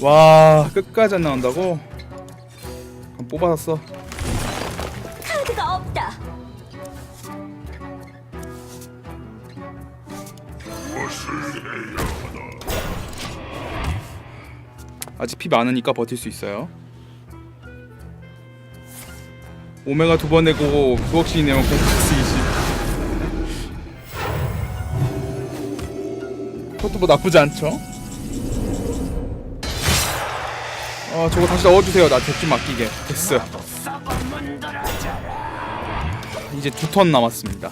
와 끝까지 안 나온다고? 그럼 뽑아놨어 카드가 없다. 아직 피 많으니까 버틸 수 있어요 오메가 두 번 내고 부엌신이 내면 공격스 20 그것도 뭐 나쁘지 않죠? 어 저거 다시 넣어주세요. 나 대충 맡기게. 됐어. 이제 두 턴 남았습니다.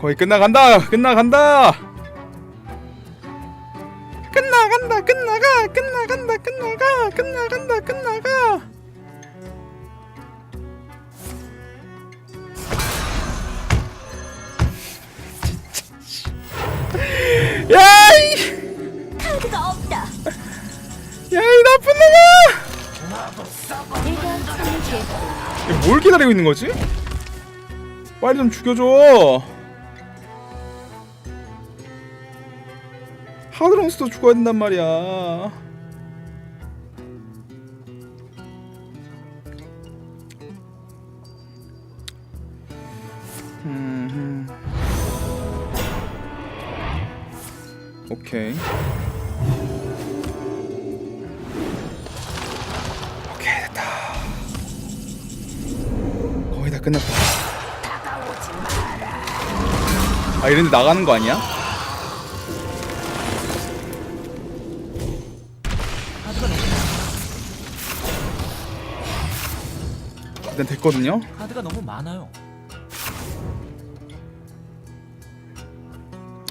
거의 끝나간다. 끝나간다. 끝나간다. 끝나가. 끝나간다. 끝나가. 끝나간다. 끝나가 카드가 없다. 야 이 나쁜 놈아! 내가 뭘 기다리고 있는 거지? 빨리 좀 죽여줘. 하드롱스도 죽어야 된단 말이야. 음, 오케이 끝났다. 아 이런데 나가는 거 아니야? 일단 됐거든요? 카드가 너무 많아요.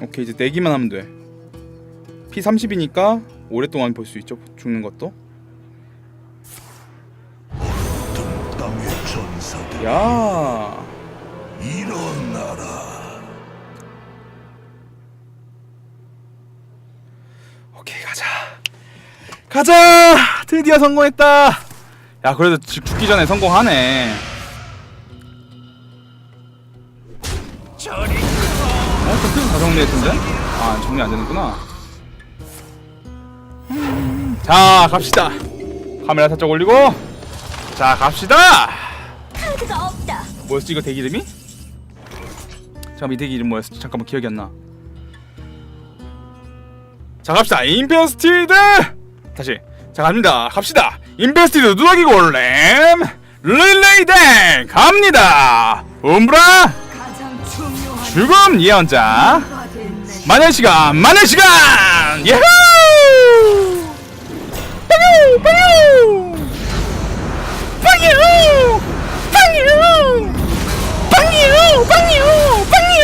오케이 이제 내기만 하면 돼. P 30이니까 오랫동안 볼 수 있죠? 죽는 것도 땅의 전사들 야. 일어나라. 오케이 가자. 가자! 드디어 성공했다! 야 그래도 죽- 죽기 전에 성공하네. 어? 토큰 다 정리했던데? 아 정리 안 되는구나. 음, 자 갑시다. 카메라 살짝 올리고 자 갑시다! 카드가 없다. 뭐였지 이거 대기 이름이? 잠깐 이 대기 이름 뭐였지? 잠깐만 기억이 안 나. 자 갑시다. 인베스티드! 다시. 자 갑니다. 갑시다. 인베스티드 누더기 골렘 릴레이 댕 갑니다. 움브라! 가장 중요한 죽음 예언자. 가 됐네. 만의 시간 만의 시간! 예후! 빵유 빵유 빵유 빵유 빵유 빵유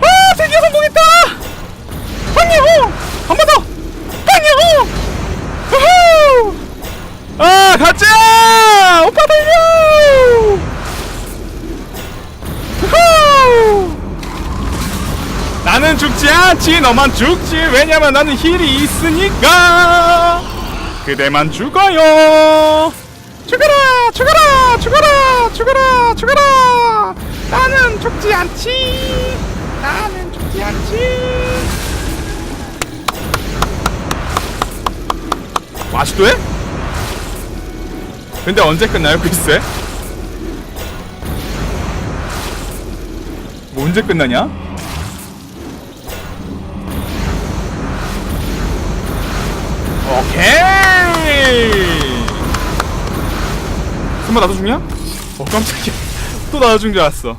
아 드디어 성공했다! 빵유 한번 더! 빵유 우후! 아 가자! 오빠 달려! 우후! 나는 죽지 않지 너만 죽지. 왜냐면 나는 힐이 있으니까. 그대만 죽어요 죽어라 죽어라 죽어라 죽어라 죽어라 나는 죽지 않지 나는 죽지 않지 아직도 해? 근데 언제 끝나요 글쎄 뭐 언제 끝나냐? 설마 나도 죽냐? 어 깜짝이야. 또 나도 죽는 줄 알았어.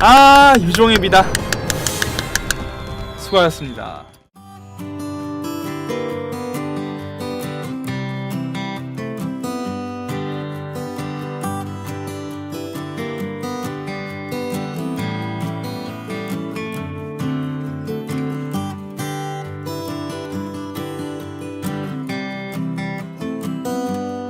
아 유종의 미다. 수고하셨습니다.